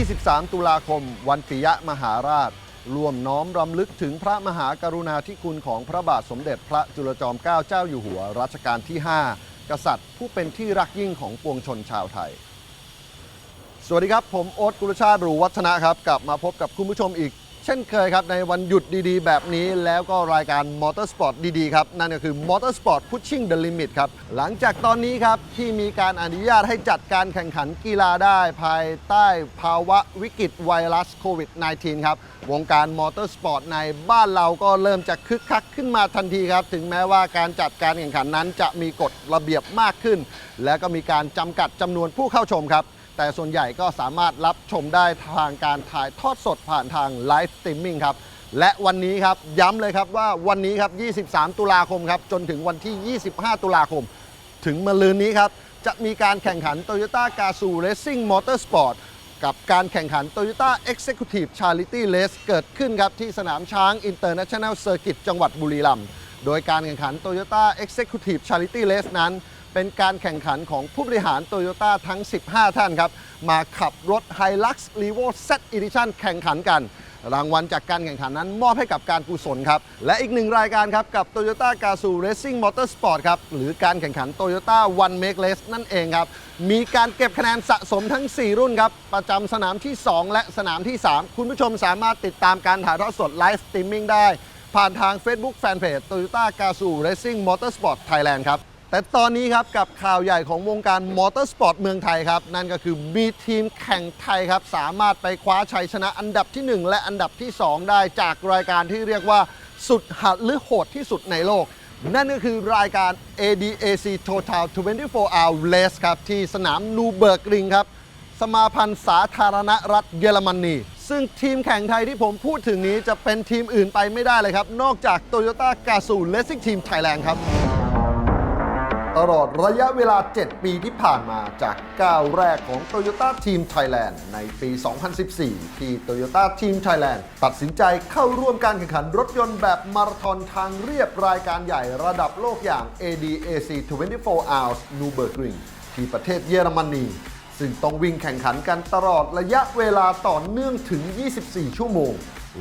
23 ตุลาคม วันปิยะมหาราช ร่วมน้อมรำลึกถึงพระมหากรุณาธิคุณของพระบาทสมเด็จพระจุลจอมเกล้าเจ้าอยู่หัวรัชกาลที่ 5 กษัตริย์ผู้เป็นที่รักยิ่งของปวงชนชาวไทย สวัสดีครับ ผมโอ๊ตกุลชาติหรูวัฒนะครับ กลับมาพบกับคุณผู้ชมอีก ช่นเคยครับ ในวันหยุดดีๆ แบบนี้แล้วก็รายการ Motorsport ดีๆ ครับ นั่นก็คือ Motorsport Pushing the Limit ครับ หลังจากตอนนี้ครับ ที่มีการอนุญาตให้จัดการแข่งขันกีฬาได้ภายใต้ภาวะวิกฤตไวรัสโควิด -19 ครับ วงการมอเตอร์สปอร์ตในบ้านเราก็เริ่มจะคึกคักขึ้นมาทันทีครับ ถึงแม้ว่าการจัดการแข่งขันนั้นจะมีกฎระเบียบมากขึ้น และก็มีการจำกัดจำนวนผู้เข้าชมครับ แต่ส่วนใหญ่ก็สามารถรับชมได้ทางการถ่ายทอดสดผ่านทางไลฟ์สตรีมมิ่งครับ และวันนี้ครับย้ำเลยครับว่าวันนี้ครับ 23 ตุลาคมครับจนถึงวันที่ 25 ตุลาคม ถึงมะลืนนี้ครับ จะมีการแข่งขัน Toyota g a z o o Racing Motorsport กับการแข่งขัน Toyota Executive Charity Race เกิดขึ้นครับที่สนามช้าง International Circuit จังหวัดบุรีรัมย์ โดยการแข่งขัน Toyota Executive Charity Race นั้น เป็นการแข่งขันของผู้บริหาร Toyota ทั้ง 15 ท่านครับ มาขับรถ Hilux Revo Z Edition แข่งขันกัน รางวัลจากการแข่งขันนั้นมอบให้กับการกุศลครับ และอีกหนึ่งรายการครับ กับ Toyota g a z o o Racing Motorsport ครับ หรือการแข่งขัน Toyota One Make Race นั่นเองครับ มีการเก็บคะแนนสะสมทั้ง 4 รุ่นครับ ประจำสนามที่ 2 และสนามที่ 3 คุณผู้ชมสามารถติดตามการถ่ายทอดสดไลฟ์สตรีมมิ่งได้ ผ่านทาง Facebook Fanpage Toyota g a z o o Racing Motorsport Thailand ครับ แต่ตอนนี้ครับกับข่าวใหญ่ของวงการมอเตอร์สปอร์ตเมืองไทยครับ นั่นก็คือมีทีมแข่งไทยครับ สามารถไปคว้าชัยชนะอันดับที่ 1 และอันดับที่ 2 ได้จากรายการที่เรียกว่าสุดหัดหรือโหดที่สุดในโลก นั่นก็คือรายการ ADAC Total 24 Hour Race ครับ ที่สนามนูเบิร์กริงครับ สมาพันธ์สาธารณรัฐเยอรมนีซึ่งทีมแข่งไทยที่ผมพูดถึงนี้จะเป็นทีมอื่นไปไม่ได้เลยครับ นอกจาก Toyota g a z o o Racing Team Thailand ครับ ตลอดระยะเวลา 7 ปีที่ผ่านมาจากก้าวแรกของ Toyota Team Thailand ในปี 2014 ที่ Toyota Team Thailand ตัดสินใจเข้าร่วมการแข่งขันรถยนต์แบบมาราธอนทางเรียบรายการใหญ่ระดับโลกอย่าง ADAC 24 Hours Nürburgring ที่ประเทศเยอรมนีซึ่งต้องวิ่งแข่งขันกันตลอดระยะเวลาต่อเนื่องถึง 24 ชั่วโมง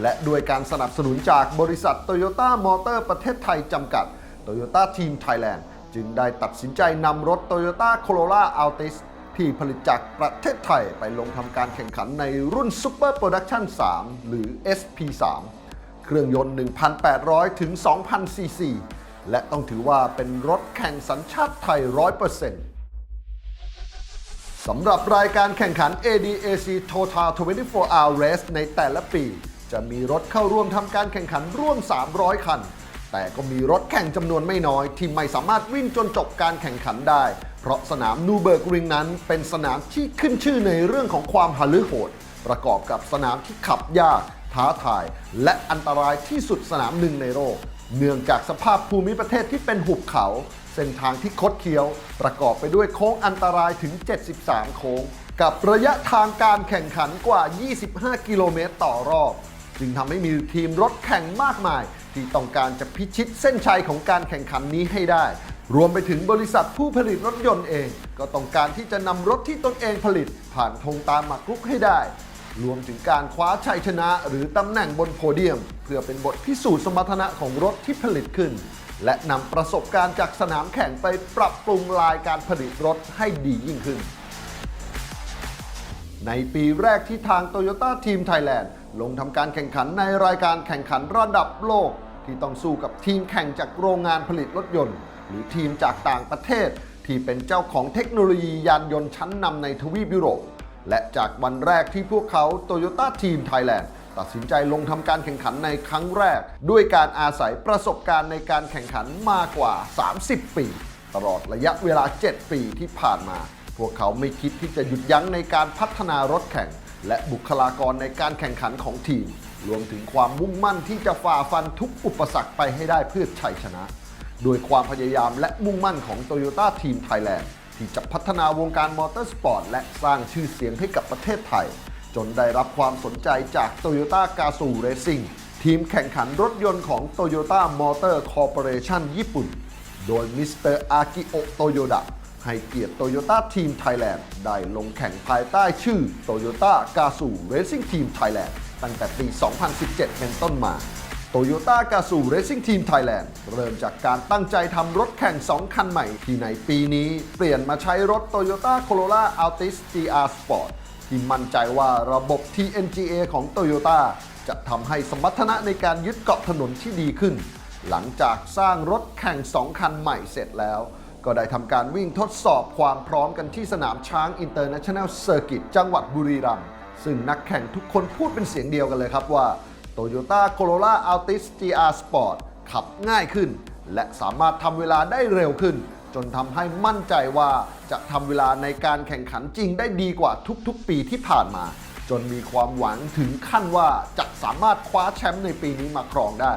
และด้วยการสนับสนุนจากบริษัท Toyota Motor ประเทศไทยจำกัด Toyota Team Thailand จึงได้ตัดสินใจนำรถ Toyota Corolla Altis ที่ผลิตจากประเทศไทยไปลงทำการแข่งขันในรุ่น Super Production 3 หรือ SP3 เครื่องยนต์ 1,800 ถึง 2,000 ซีซี และต้องถือว่าเป็นรถแข่งสัญชาติไทย 100%สำหรับรายการแข่งขัน ADAC Total 24 Hour Race ในแต่ละปี จะมีรถเข้าร่วมทำการแข่งขันร่วม 300 คัน แต่ก็มีรถแข่งจำนวนไม่น้อย ที่ไม่สามารถวิ่งจนจบการแข่งขันได้ เพราะสนามนูเบิร์กริงนั้น เป็นสนามที่ขึ้นชื่อในเรื่องของความหฤโหด ประกอบกับสนามที่ขับยาก ท้าทาย และอันตรายที่สุดสนามหนึ่งในโลกเนื่องจากสภาพภูมิประเทศที่เป็นหุบเขา เส้นทางที่คดเคี้ยว ประกอบไปด้วยโค้งอันตรายถึง 73 โค้ง กับระยะทางการแข่งขันกว่า 25 กิโลเมตรต่อรอบ จึงทำให้มีทีมรถแข่งมากมาย ที่ต้องการจะพิชิตเส้นชัยของการแข่งขันนี้ให้ได้ รวมไปถึงบริษัทผู้ผลิตรถยนต์เอง ก็ต้องการที่จะนำรถที่ตนเองผลิต ผ่านธงตามหมากรุกให้ได้ รวมถึงการคว้าชัยชนะ หรือตำแหน่งบนโพเดียม เพื่อเป็นบทพิสูจน์สมรรถนะของรถที่ผลิตขึ้น และนำประสบการณ์จากสนามแข่งไปปรับปรุงลายการผลิตรถให้ดียิ่งขึ้น ในปีแรกที่ทาง Toyota Team Thailand ลงทำการแข่งขันในรายการแข่งขันระดับโลก ที่ต้องสู้กับทีมแข่งจากโรงงานผลิตรถยนต์ หรือทีมจากต่างประเทศ ที่เป็นเจ้าของเทคโนโลยียานยนต์ชั้นนำในทวีปยุโรป และจากวันแรกที่พวกเขา Toyota Team Thailand ตัดสินใจลงทำการแข่งขันในครั้งแรก ด้วยการอาศัยประสบการณ์ในการแข่งขันมากกว่า 30 ปี ตลอดระยะเวลา 7 ปีที่ผ่านมา พวกเขาไม่คิดที่จะหยุดยั้งในการพัฒนารถแข่ง และบุคลากรในการแข่งขันของทีม รวมถึงความมุ่งมั่นที่จะฝ่าฟันทุกอุปสรรคไปให้ได้เพื่อชัยชนะ โดยความพยายามและมุ่งมั่นของ Toyota Team Thailand ที่จะพัฒนาวงการมอเตอร์สปอร์ตและสร้างชื่อเสียงให้กับประเทศไทย จนได้รับความสนใจจาก Toyota Gazoo Racing ทีมแข่งขันรถยนต์ของ Toyota Motor Corporation ญี่ปุ่น โดยมิสเตอร์อากิโอโตโยดะ ให้เกียรติ Toyota Team Thailand ได้ลงแข่งภายใต้ชื่อ Toyota Gazoo Racing Team Thailand ตั้งแต่ปี 2017 เป็นต้นมา Toyota Gazoo Racing Team Thailand เริ่มจากการตั้งใจทำรถแข่ง 2 คันใหม่ ที่ในปีนี้เปลี่ยนมาใช้รถ Toyota Corolla Altis GR Sport ที่มั่นใจว่าระบบ TNGA ของ Toyota จะทำให้สมรรถนะในการยึดเกาะถนนที่ดีขึ้น หลังจากสร้างรถแข่ง 2 คันใหม่เสร็จแล้ว ก็ได้ทำการวิ่งทดสอบความพร้อมกันที่สนามช้าง International Circuit จังหวัดบุรีรัมย์ซึ่งนักแข่งทุกคนพูดเป็นเสียงเดียวกันเลยครับว่า Toyota Corolla Altis GR Sport ขับง่ายขึ้น และสามารถทำเวลาได้เร็วขึ้น จนทำให้มั่นใจว่าจะทำเวลาในการแข่งขันจริงได้ดีกว่าทุกๆ ปีที่ผ่านมา จนมีความหวังถึงขั้นว่าจะสามารถคว้าแชมป์ในปีนี้มาครองได้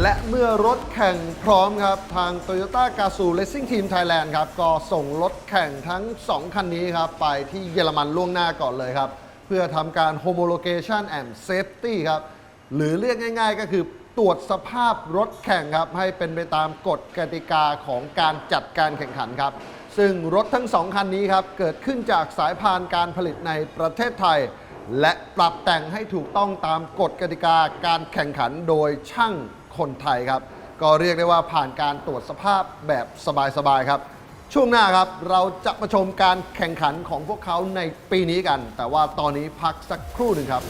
และเมื่อรถแข่งพร้อมครับ ทาง Toyota g a z o o Racing Team Thailand ครับ ก็ส่งรถแข่งทั้ง 2 คันนี้ครับ ไปที่เยอรมันล่วงหน้าก่อนเลยครับ เพื่อทำการ homologation and safety ครับ หรือเรียกง่ายๆก็คือตรวจสภาพรถแข่งครับ ให้เป็นไปตามกฎกติกาของการจัดการแข่งขันครับ ซึ่งรถทั้ง 2 คันนี้ครับ เกิดขึ้นจากสายพานการผลิตในประเทศไทย และปรับแต่งให้ถูกต้องตามกฎกติกาการแข่งขันโดยช่าง คนไทยครับ ก็เรียกได้ว่าผ่านการตรวจสภาพแบบสบายๆครับ ช่วงหน้าครับเราจะมาชมการแข่งขันของพวกเขาในปีนี้กัน แต่ว่าตอนนี้พักสักครู่หนึ่งครับ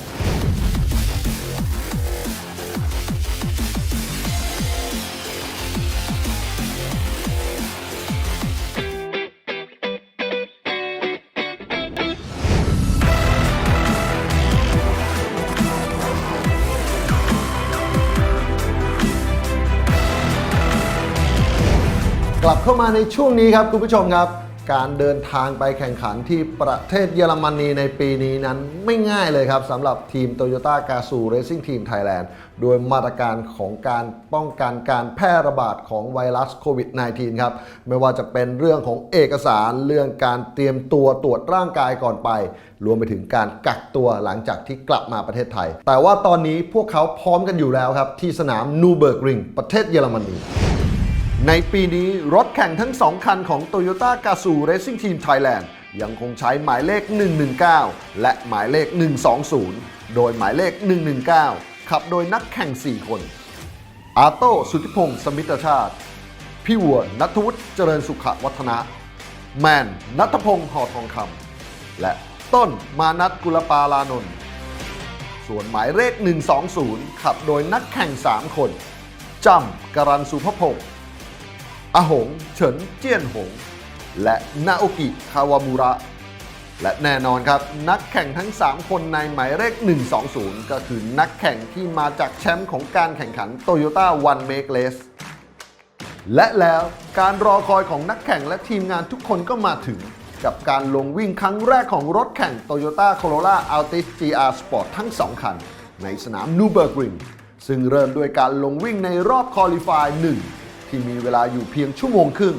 กลับเข้ามาในช่วงนี้ครับคุณผู้ชมครับ การเดินทางไปแข่งขันที่ประเทศเยอรมนีในปีนี้นั้นไม่ง่ายเลยครับสำหรับทีม Toyota g a z o o Racing Team Thailand โดยมาตรการของการป้องกันการแพร่ระบาดของไวรัสโควิด -19 ครับ ไม่ว่าจะเป็นเรื่องของเอกสารเรื่องการเตรียมตัวตรวจร่างกายก่อนไป รวมไปถึงการกักตัวหลังจากที่กลับมาประเทศไทย แต่ว่าตอนนี้พวกเขาพร้อมกันอยู่แล้วครับที่สนามนูเบิร์กริงประเทศเยอรมนี ในปีนี้รถแข่งทั้ง 2 คันของ Toyota g a z o o Racing Team Thailand ยังคงใช้หมายเลข 119 และหมายเลข 120 โดยหมายเลข 119 ขับโดยนักแข่ง 4 คน อาโต้สุธิพงศ์สมิตรชาติ พี่วัวนัทวุฒิเจริญสุขวัฒนะ แมนนัทพงศ์หอทองคำและต้นมานัทกุลปาลานนท์ส่วนหมายเลข 120 ขับโดยนักแข่ง 3 คนจำกรันสุภพงศ์ อาหง เฉินเจี้ยนหง และนาโอกิคาวามูระ และแน่นอนครับ นักแข่งทั้ง 3 คนในหมายเลข 120 ก็คือนักแข่งที่มาจากแชมป์ของการแข่งขัน Toyota One Make Race และแล้วการรอคอยของนักแข่งและทีมงานทุกคนก็มาถึง กับการลงวิ่งครั้งแรกของรถแข่ง Toyota Corolla Altis GR Sport ทั้ง 2 คัน ในสนามนูเบิร์กริงซึ่งเริ่มด้วยการลงวิ่งในรอบคอลี่ฟาย1 ที่มีเวลาอยู่เพียงชั่วโมงครึ่ง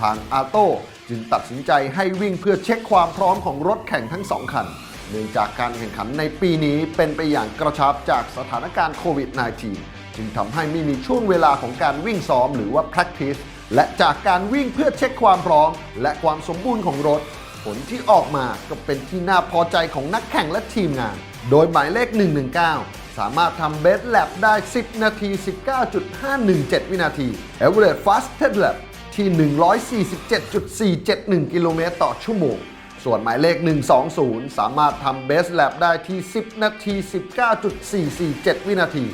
ทางอาโต้จึงตัดสินใจให้วิ่งเพื่อเช็คความพร้อมของรถแข่งทั้ง2คัน เนื่องจากการแข่งขันในปีนี้เป็นไปอย่างกระชับจากสถานการณ์โควิด -19 จึงทำให้ไม่มีช่วงเวลาของการวิ่งซ้อมหรือว่า practice และจากการวิ่งเพื่อเช็คความพร้อม และความสมบูรณ์ของรถ ผลที่ออกมาก็เป็นที่น่าพอใจของนักแข่งและทีมงาน โดยหมายเลข 119 สามารถทำเบสแลบได้ 10 นาที 19.517 วินาที Average Fastest Lap ที่ 147.471 กิโลเมตรต่อชั่วโมง ส่วนหมายเลข 120 สามารถทำเบสแลปได้ที่ 10 นาที 19.447 วินาที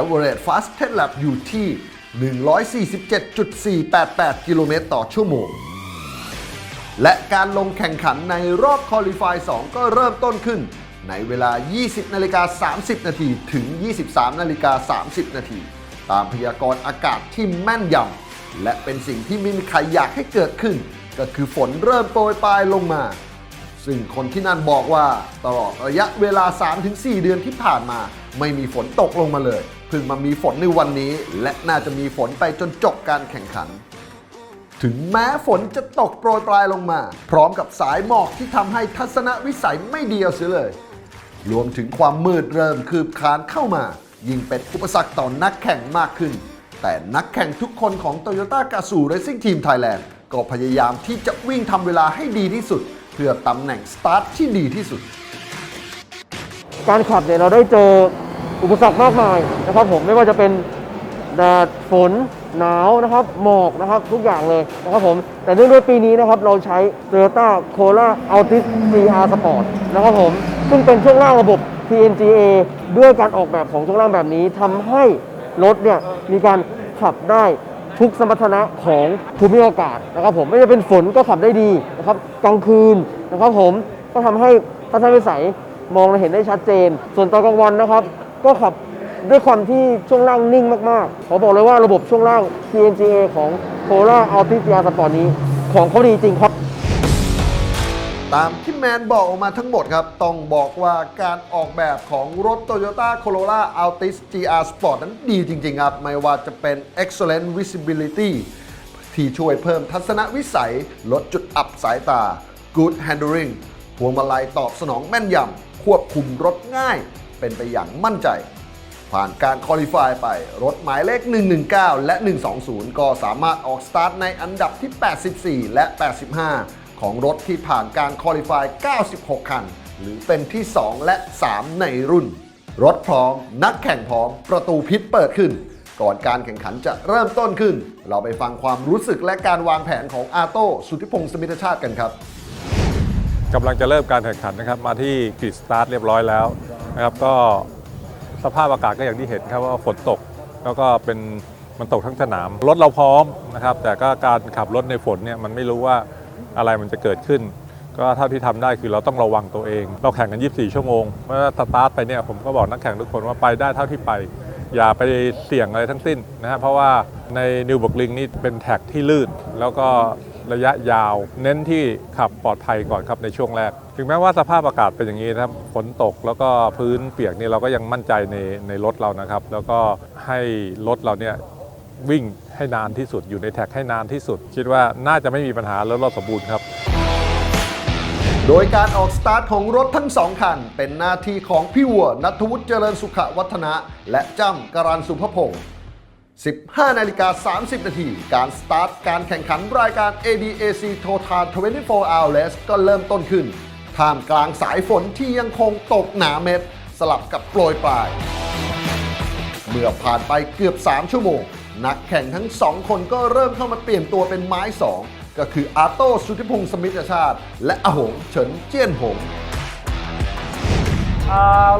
Average Fastest Lap อยู่ที่ 147.488 กิโลเมตรต่อชั่วโมง และการลงแข่งขันในรอบคอลิฟาย 2 ก็เริ่มต้นขึ้น ในเวลา 20 นาฬิกา 30 นาทีถึง 23 นาฬิกา 30 นาทีตามพยากรณ์อากาศที่แม่นยำและเป็นสิ่งที่ไม่มีใครอยากให้เกิดขึ้น ก็คือฝนเริ่มโปรยปลายลงมา ซึ่งคนที่นั่นบอกว่าตลอดระยะเวลา 3-4 เดือนที่ผ่านมา ไม่มีฝนตกลงมาเลยเพิ่งมามีฝนในวันนี้ และน่าจะมีฝนไปจนจบการแข่งขัน ถึงแม้ฝนจะตกโปรยปลายลงมา พร้อมกับสายหมอกที่ทำให้ทัศนวิสัยไม่ดีเอาเสียเลย รวมถึงความมืดเริ่มคืบคลานเข้ามา ยิ่งเป็นอุปสรรคต่อนนักแข่งมากขึ้น แต่นักแข่งทุกคนของ Toyota g a z o Racing Team Thailand ก็พยายามที่จะวิ่งทำเวลาให้ดีที่สุด เพื่อตำแหน่งสตาร์ทที่ดีที่สุด การขับเนี่ยเราได้เจออุปสรรคมากมายนะครับผมไม่ว่าจะเป็นแดดฝนหนาวนะครับหมอกนะครับทุกอย่างเลยนะครับผมแต่เนื่องด้วยปีนี้นะครับเราใช้ Toyota Corolla Altis CR Sport นะครับผม ซึ่งเป็นช่วงล่างระบบ TNGA ด้วยการออกแบบของช่วงล่างแบบนี้ทำให้รถเนี่ยมีการขับได้ทุกสมรรถนะของภูมิอากาศนะครับผมไม่ว่าเป็นฝนก็ขับได้ดีนะครับกลางคืนนะครับผมก็ทำให้ทัศนวิสัยมองเห็นได้ชัดเจน ส่วนตอนกลางวันนะครับ ก็ขับด้วยความที่ช่วงล่างนิ่งมากๆขอบอกเลยว่าระบบช่วงล่าง TNGA ของ c o l a Altis GR Sport นี้ ของเขาดีจริงครับ ตามที่แมนบอกออกมาทั้งหมดครับ ต้องบอกว่าการออกแบบของรถ Toyota Corolla Altis GR Sport นั้นดีจริง ๆ ครับ ไม่ว่าจะเป็น Excellent Visibility ที่ช่วยเพิ่มทัศนวิสัย ลดจุดอับสายตา Good Handling พวงมาลัยตอบสนองแม่นยำ ควบคุมรถง่าย เป็นไปอย่างมั่นใจ ผ่านการคอลิฟายไป รถหมายเลข 119 และ 120 ก็สามารถออกสตาร์ทในอันดับที่ 84 และ 85 ของรถที่ผ่านการคอลิฟาย 96 คัน หรือเป็นที่ 2 และ 3 ในรุ่น รถพร้อม นักแข่งพร้อม ประตูพิษเปิดขึ้น ก่อนการแข่งขันจะเริ่มต้นขึ้น เราไปฟังความรู้สึกและการวางแผนของอาโต้สุทธิพงศ์สมิทชาติกันครับกำลังจะเริ่มการแข่งขันนะครับมาที่กริดสตาร์ทเรียบร้อยแล้วนะครับก็สภาพอากาศก็อย่างที่เห็นครับว่าฝนตกแล้วก็เป็นมันตกทั้งสนามรถเราพร้อมนะครับ แต่ก็การขับรถในฝนเนี่ยมันไม่รู้ว่า อะไรมันจะเกิดขึ้น ก็เท่าที่ทำได้คือเราต้องระวังตัวเอง เราแข่งกัน 24 ชั่วโมงเมื่อสตาร์ทไปเนี่ยผมก็บอกนักแข่งทุกคนว่าไปได้เท่าที่ไป อย่าไปเสี่ยงอะไรทั้งสิ้นนะครับเพราะว่าในนิวบ r กลิงนี่เป็นแท็กที่ลื่น แล้วก็ระยะยาว เน้นที่ขับปลอดภัยก่อนครับในช่วงแรก ถึงแม้ว่าสภาพอากาศเป็นอย่างนี้นะครับฝนตกแล้วก็พื้นเปียกนี่เราก็ยังมั่นใจในในรถเรานะครับ แล้วก็ให้รถเราเนี่ย วิ่งให้นานที่สุดอยู่ในแท็กให้นานที่สุด คิดว่าน่าจะไม่มีปัญหาแล้วรถสมบูรณ์ครับ โดยการออกสตาร์ทของรถทั้งสองคัน เป็นหน้าที่ของพี่วัวนัทวุฒิเจริญสุขวัฒนะ และจ้ำการันสุภพงศ์15นาฬิกา30 นาทีการสตาร์ทการแข่งขันรายการ ADAC Total 24 Hour Race ก็เริ่มต้นขึ้น ท่ามกลางสายฝนที่ยังคงตกหนาเม็ด สลับกับโปรยปลาย เมื่อผ่านไปเกือบ 3 ชั่วโมง นักแข่งทั้ง 2 คนก็เริ่มเข้ามาเปลี่ยนตัวเป็นไม้ 2 ก็คืออาโต้สุธิพงศ์สมิทธชาติ และอาหงเฉินเจี้ยนหง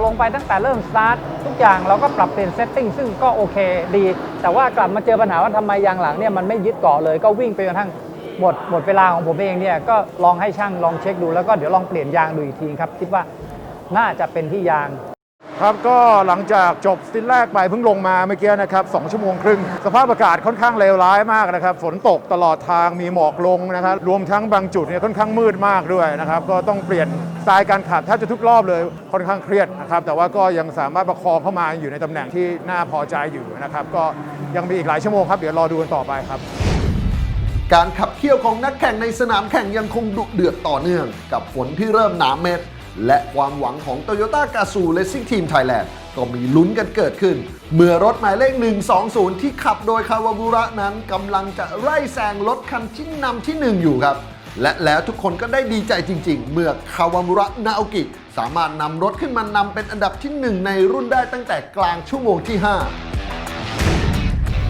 ลงไปตั้งแต่เริ่มสตาร์ททุกอย่างเราก็ปรับเปลี่ยนเซตติ้งซึ่งก็โอเคดี แต่ว่ากลับมาเจอปัญหาว่าทำไมยางหลังเนี่ยมันไม่ยึดเกาะเลยก็วิ่งไปจนทั่งหมดหมดเวลาของผมเองเนี่ยก็ลองให้ช่างลองเช็คดูแล้วก็เดี๋ยวลองเปลี่ยนยางดูอีกทีครับ คิดว่าน่าจะเป็นที่ยาง ครับก็หลังจากจบสตินแรกไปเพิ่งลงมาเมื่อกี้นะครับ2ชั่วโมงครึ่ง สภาพอากาศค่อนข้างเลวร้ายมากนะครับ ฝนตกตลอดทางมีหมอกลงนะครับรวมทั้งบางจุดเนี่ยค่อนข้างมืดมากด้วยนะครับ ก็ต้องเปลี่ยนสไตล์การขับแทบจะทุกรอบเลยค่อนข้างเครียดนะครับ แต่ว่าก็ยังสามารถประคองเข้ามาอยู่ในตำแหน่งที่น่าพอใจอยู่นะครับ ก็ยังมีอีกหลายชั่วโมงครับเดี๋ยวรอดูกันต่อไปครับการขับเคี่ยวของนักแข่งในสนามแข่งยังคงดุเดือดต่อเนื่อง กับฝนที่เริ่มหนาเม็ด และความหวังของ Toyota g a z o Racing Team Thailand ก็มีลุ้นกันเกิดขึ้น เมื่อรถหมายเลข 120 ที่ขับโดยคาวาบุระนั้นกำลังจะไล่แซงรถคันที่นำที่ 1 อยู่ครับ และแล้วทุกคนก็ได้ดีใจจริง ๆ เมื่อคาวามุระนาโอกิสามารถนำรถขึ้นมานำเป็นอันดับที่ 1 ในรุ่นได้ตั้งแต่กลางชั่วโมงที่ 5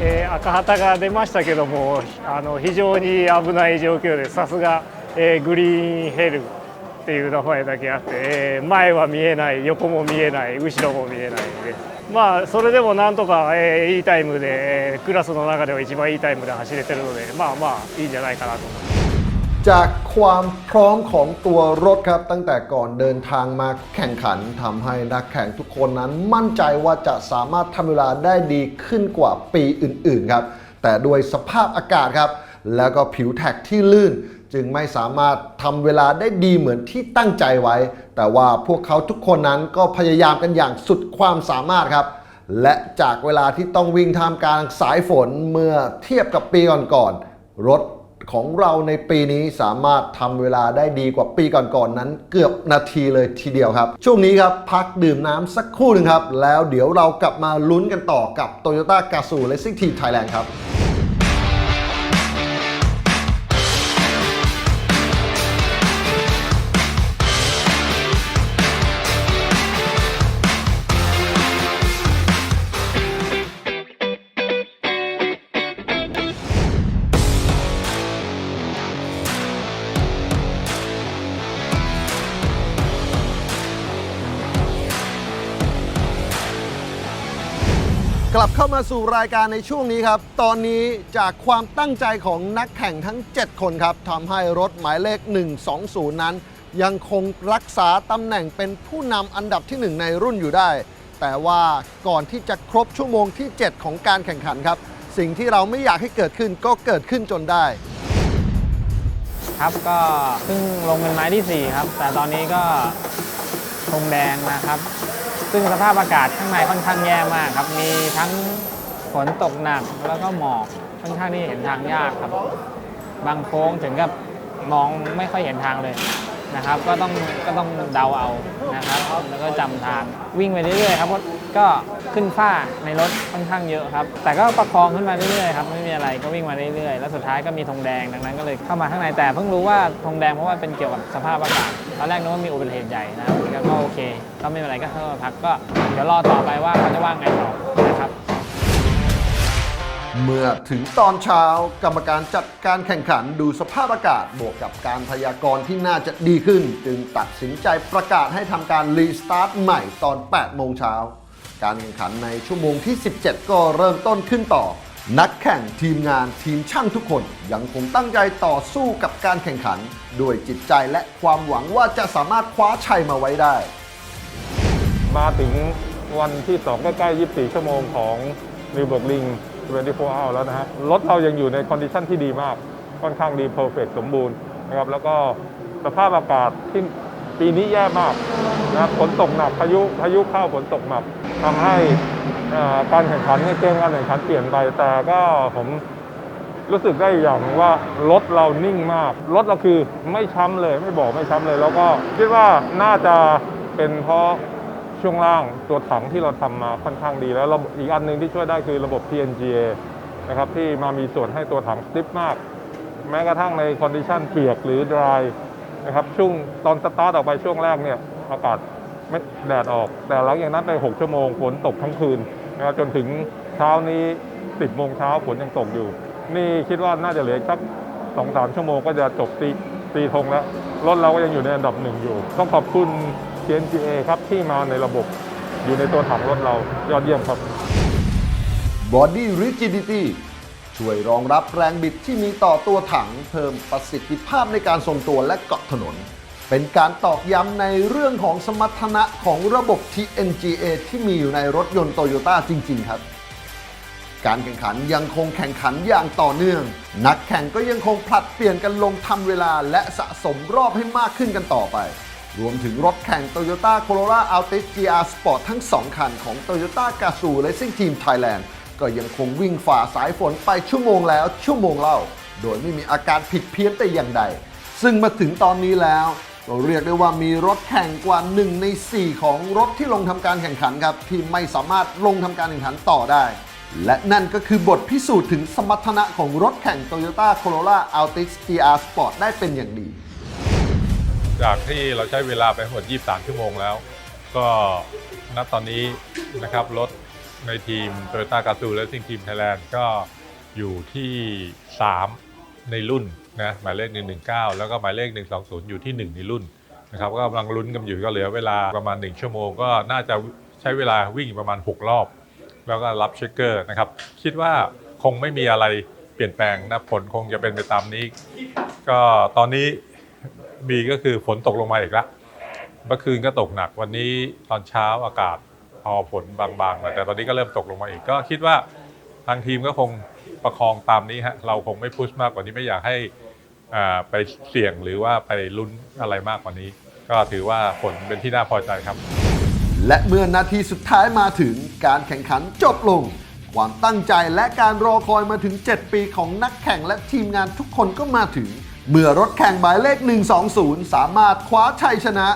えー赤旗が出ましたけどもあの非常に危ない状況でさすが、えーグリーンヘル ていう名前だけあって前は見えない横も見えない後ろも見えないでまあそれでもなんとか、えー、いいタイムでクラスの中では一番いいタイムで走れてるのでまあまあいいんじゃないかなと思います。จากความพร้อมของตัวรถครับตั้งแต่ก่อนเดินทางมาแข่งขันทำให้นักแข่งทุกคนนั้นมั่นใจว่าจะสามารถทำเวลาได้ดีขึ้นกว่าปีอื่นๆครับแต่ด้วยสภาพอากาศครับ แล้วก็ผิวแท็กที่ลื่น จึงไม่สามารถทำเวลาได้ดีเหมือนที่ตั้งใจไว้ แต่ว่าพวกเขาทุกคนนั้นก็พยายามกันอย่างสุดความสามารถครับ และจากเวลาที่ต้องวิ่งท่ามกลางสายฝนเมื่อเทียบกับปีก่อนๆรถของเราในปีนี้สามารถทำเวลาได้ดีกว่าปีก่อนๆนนั้นเกือบนาทีเลยทีเดียวครับ ช่วงนี้ครับพักดื่มน้ำสักครู่หนึ่งครับ แล้วเดี๋ยวเรากลับมาลุ้นกันต่อกับ Toyota g a z o Racing Team Thailand ครับ กลับเข้ามาสู่รายการในช่วงนี้ครับ ตอนนี้จากความตั้งใจของนักแข่งทั้ง 7 คนครับทำให้รถหมายเลข 120 นั้น ยังคงรักษาตำแหน่งเป็นผู้นำอันดับที่ 1 ในรุ่นอยู่ได้ แต่ว่าก่อนที่จะครบชั่วโมงที่ 7 ของการแข่งขันครับ สิ่งที่เราไม่อยากให้เกิดขึ้นก็เกิดขึ้นจนได้ ครับก็เพิ่งลงเป็นไม้ที่ 4 ครับ แต่ตอนนี้ก็ธงแดงนะครับ ซึ่งสภาพอากาศข้างในค่อนข้างแย่มากครับ มีทั้งฝนตกหนักแล้วก็หมอกค่อนข้างที่เห็นทางยากครับ บางโค้งถึงกับมองไม่ค่อยเห็นทางเลย นะครับ ก็ต้องก็ต้องเดาเอานะครับ แล้วก็จำทางวิ่งไปเรื่อยๆครับก็ขึ้นฝ้าในรถค่อนข้างเยอะครับ แต่ก็ประคองขึ้นมาเรื่อยๆครับไม่มีอะไรก็วิ่งมาเรื่อยๆแล้วสุดท้ายก็มีธงแดงดังนั้นก็เลยเข้ามาข้างในแต่เพิ่งรู้ว่าธงแดงเพราะว่าเป็นเกี่ยวกับสภาพอากาศตอนแรกนึกว่ามีอุบัติเหตุใหญ่นะครับแล้วก็โอเค ก็ไม่เป็นไรก็เข้ามาพักก็เดี๋ยวรอต่อไปว่าเขาจะว่าไงต่อ เมื่อถึงตอนเช้ากรรมการจัดการแข่งขันดูสภาพอากาศบวกกับการพยากรณ์ที่น่าจะดีขึ้น จึงตัดสินใจประกาศให้ทำการรีสตาร์ทใหม่ตอน 8 โมงเช้า การแข่งขันในชั่วโมงที่ 17 ก็เริ่มต้นขึ้นต่อ นักแข่งทีมงานทีมช่างทุกคน ยังคงตั้งใจต่อสู้กับการแข่งขัน ด้วยจิตใจและความหวังว่าจะสามารถคว้าชัยมาไว้ได้ มาถึงวันที่ 2 ใกล้ๆ 24 ชั่วโมงของนิวเบิร์กลิง 24 hour แล้วนะฮะ รถเรายังอยู่ในคอนดิชันที่ดีมาก ค่อนข้างดีเพอร์เฟกสมบูรณ์นะครับ แล้วก็สภาพอากาศที่ปีนี้แย่มากนะครับฝนตกหนักพายุพายุเข้าฝนตกหนักทำให้อ่อการแข่งขันเนี่เกมการแข่งขันเปลี่ยนไป แต่ก็ผมรู้สึกได้อย่างหนึ่งว่ารถเรานิ่งมาก รถเราคือไม่ช้ำเลย ไม่บอกไม่ช้ำเลย แล้วก็คิดว่าน่าจะเป็นเพราะ ช่วงล่างตัวถังที่เราทำมาค่อนข้างดีแล้วระบบอีกอันหนึ่งที่ช่วยได้คือระบบ PNGA นะครับที่มามีส่วนให้ตัวถังสติปมาก แม้กระทั่งในคอนดิชันเปียกหรือ dry นะครับช่วงตอนสตาร์ทออกไปช่วงแรกเนี่ยอากาศไม่แดดออก แต่หลังจากนั้นไป 6 ชั่วโมงฝนตกทั้งคืนนะครับจนถึงเช้านี้ 10 โมงเช้าฝนยังตกอยู่ นี่คิดว่าน่าจะเหลืออีกสัก 2-3 ชั่วโมงก็จะจบตีตีธงแล้วรถเราก็ยังอยู่ในอันดับหนึ่งอยู่ ต้องขอบคุณ TNGA ครับที่มาในระบบอยู่ในตัวถังรถเรายอดเยี่ยมครับ Body Rigidity ช่วยรองรับแรงบิดที่มีต่อตัวถัง เพิ่มประสิทธิภาพในการทรงตัวและเกาะถนน เป็นการตอกย้ำในเรื่องของสมรรถนะของระบบ TNGA ที่มีอยู่ในรถยนต์โตโยต้าจริง ๆ ครับ การแข่งขันยังคงแข่งขันอย่างต่อเนื่อง นักแข่งก็ยังคงผลัดเปลี่ยนกันลงทำเวลาและสะสมรอบให้มากขึ้นกันต่อไป รวมถึงรถแข่ง Toyota Corolla Altis GR Sport ทั้ง 2 คันของ Toyota g a z o Racing Team Thailand ก็ยังคงวิ่งฝ่าสายฝนไปชั่วโมงแล้วชั่วโมงเล่า โดยไม่มีอาการผิดเพี้ยนแต่อย่างใด ซึ่งมาถึงตอนนี้แล้ว ก็เรียกได้ว่ามีรถแข่งกว่า 1 ใน 4 ของรถที่ลงทำการแข่งขันครับ ที่ไม่สามารถลงทำการแข่งขันต่อได้ และนั่นก็คือบทพิสูจน์ถึงสมรรถนะของรถแข่ง Toyota Corolla Altis GR Sport ได้เป็นอย่างดี จากที่เราใช้เวลาไปทั้งหมด 23 ชั่วโมงแล้ว ก็ณตอนนี้นะครับรถในทีม Toyota g a z o Racing Team Thailand ก็อยู่ที่ 3 ในรุ่นนะหมายเลข 119 แล้วก็หมายเลข 120 อยู่ที่ 1 ในรุ่นนะครับก็กำลังลุ้นกันอยู่ก็เหลือเวลาประมาณ 1 ชั่วโมง ก็น่าจะใช้เวลาวิ่งประมาณ 6 รอบ แล้วก็รับเช็คเกอร์นะครับคิดว่าคงไม่มีอะไรเปลี่ยนแปลงนะผลคงจะเป็นไปตามนี้ ก็ตอนนี้ มีก็คือฝนตกลงมาอีกแล้วเมื่อคืนก็ตกหนักวันนี้ตอนเช้าอากาศพอฝนบางๆแต่ตอนนี้ก็เริ่มตกลงมาอีกก็คิดว่าทางทีมก็คงประคองตามนี้ฮะเราคงไม่พุชมากกว่านี้ไม่อยากให้อ่าไปเสี่ยงหรือว่าไปลุ้นอะไรมากกว่านี้ ก็ถือว่าผลเป็นที่น่าพอใจครับ และเมื่อนาทีสุดท้ายมาถึงการแข่งขันจบลง ความตั้งใจและการรอคอยมาถึง 7 ปีของนักแข่งและทีมงานทุกคนก็มาถึง เมื่อรถแข่งหมายเลข 120 สามารถคว้าชัยชนะ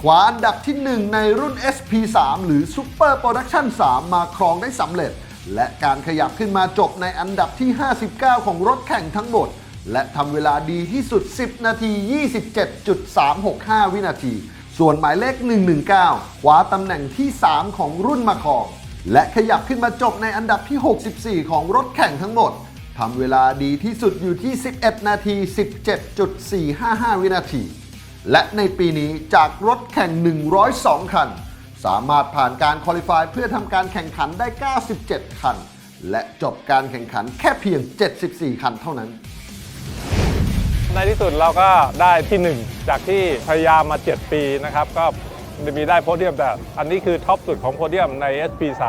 คว้าอันดับที่ 1 ในรุ่น SP3 หรือ Super Production 3 มาครองได้สำเร็จ และการขยับขึ้นมาจบในอันดับที่ 59 ของรถแข่งทั้งหมด และทำเวลาดีที่สุด 10 นาที 27.365 วินาที ส่วนหมายเลข 119 คว้าตำแหน่งที่ 3 ของรุ่นมาครอง และขยับขึ้นมาจบในอันดับที่ 64 ของรถแข่งทั้งหมด ทำเวลาดีที่สุดอยู่ที่ 11 นาที 17.455 วินาที และในปีนี้จากรถแข่ง 102 คัน สามารถผ่านการคอลิฟายเพื่อทำการแข่งขันได้ 97 คัน และจบการแข่งขันแค่เพียง 74 คันเท่านั้นในที่สุดเราก็ได้ที่ 1 จากที่พยายามมา 7 ปีนะครับ ก็มีได้โพเดียมแต่อันนี้คือท็อปสุดของโพเดียมใน SP3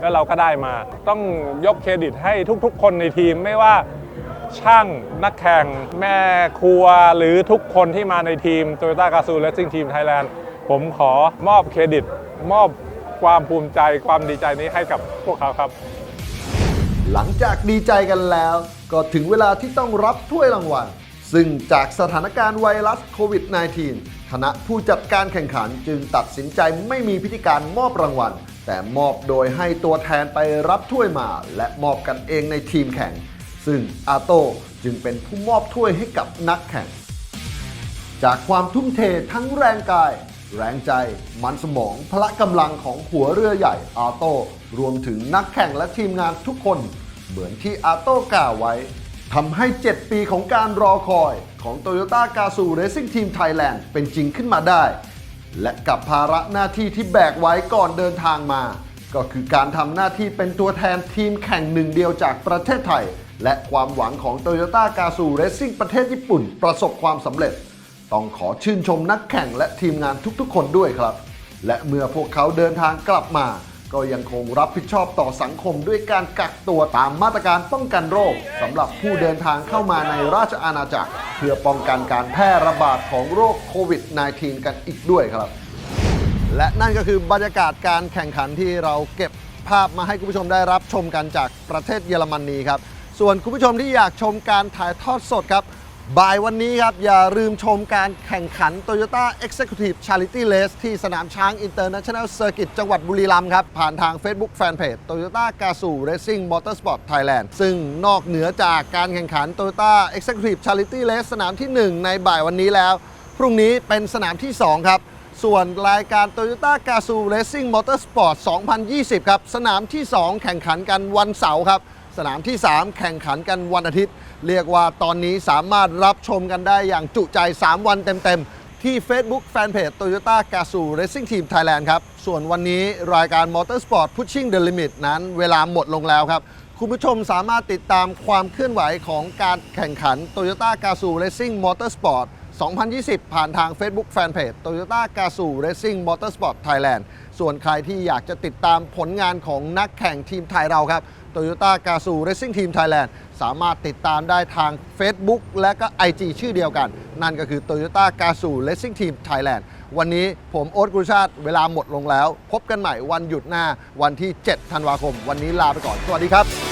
แล้วเราก็ได้มา ต้องยกเครดิตให้ทุกๆ คนในทีมไม่ว่าช่างนักแข่งแม่ครัวหรือทุกคนที่มาในทีม Toyota g a z o o Racing Team Thailand ผมขอมอบเครดิต มอบความภูมิใจความดีใจนี้ให้กับพวกเขาครับ หลังจากดีใจกันแล้ว ก็ถึงเวลาที่ต้องรับถ้วยรางวัล ซึ่งจากสถานการณ์ไวรัสโควิด -19 คณะผู้จัดการแข่งขันจึงตัดสินใจไม่มีพิธีการมอบรางวัล แต่มอบโดยให้ตัวแทนไปรับถ้วยมา และมอบกันเองในทีมแข่ง ซึ่งอาโต้จึงเป็นผู้มอบถ้วยให้กับนักแข่ง จากความทุ่มเททั้งแรงกาย แรงใจ มันสมอง พละกำลังของหัวเรือใหญ่อาโต้รวมถึงนักแข่งและทีมงานทุกคน เหมือนที่อาโต้กล่าวไว้ทำให้ 7 ปีของการรอคอยของ Toyota g a z o Racing Team Thailand เป็นจริงขึ้นมาได้ และกับภาระหน้าที่ที่แบกไว้ก่อนเดินทางมา ก็คือการทำหน้าที่เป็นตัวแทนทีมแข่งหนึ่งเดียวจากประเทศไทย และความหวังของ Toyota g a z o o Racing ประเทศญี่ปุ่นประสบความสำเร็จ ต้องขอชื่นชมนักแข่งและทีมงานทุกๆ คนด้วยครับ และเมื่อพวกเขาเดินทางกลับมา ก็ยังคงรับผิดชอบต่อสังคมด้วยการกักตัวตามมาตรการป้องกันโรคสำหรับผู้เดินทางเข้ามาในราชอาณาจักร เพื่อป้องกันการแพร่ระบาดของโรคโควิด -19 กันอีกด้วยครับ และนั่นก็คือบรรยากาศการแข่งขันที่เราเก็บภาพมาให้คุณผู้ชมได้รับชมกันจากประเทศเยอรมนีครับ ส่วนคุณผู้ชมที่อยากชมการถ่ายทอดสดครับ บ่ายวันนี้ครับ อย่าลืมชมการแข่งขัน Toyota Executive Charity Race ที่สนามช้าง International Circuit จังหวัดบุรีรัมย์ครับ ผ่านทาง Facebook Fanpage Toyota g a z o o Racing Motorsport Thailand ซึ่งนอกเหนือจากการแข่งขัน Toyota Executive Charity Race สนามที่ 1 ในบ่ายวันนี้แล้ว พรุ่งนี้เป็นสนามที่ 2 ครับ ส่วนรายการ Toyota g a z o o Racing Motorsport 2020 ครับ สนามที่ 2 แข่งขันกันวันเสาร์ครับ สนามที่ 3 แข่งขันกันวันอาทิตย์ เรียกว่าตอนนี้สามารถรับชมกันได้อย่างจุใจ 3 วันเต็ม ๆ ที่ Facebook Fanpage Toyota g a z o o Racing Team Thailand ครับ ส่วนวันนี้รายการ Motorsport Pushing the Limit นั้นเวลาหมดลงแล้วครับ คุณผู้ชมสามารถติดตามความเคลื่อนไหวของการแข่งขัน Toyota g a z o o Racing Motorsport 2020 ผ่านทาง Facebook Fanpage Toyota g a z o o Racing Motorsport Thailand ส่วนใครที่อยากจะติดตามผลงานของนักแข่งทีมไทยเราครับ Toyota g a z o o Racing Team Thailand สามารถติดตามได้ทาง Facebook และก็ IG ชื่อเดียวกัน นั่นก็คือ Toyota g a z o o Racing Team Thailand วันนี้ผมโอ๊ตกุลชาติเวลาหมดลงแล้ว พบกันใหม่วันหยุดหน้าวันที่ 7 ธันวาคม วันนี้ลาไปก่อน สวัสดีครับ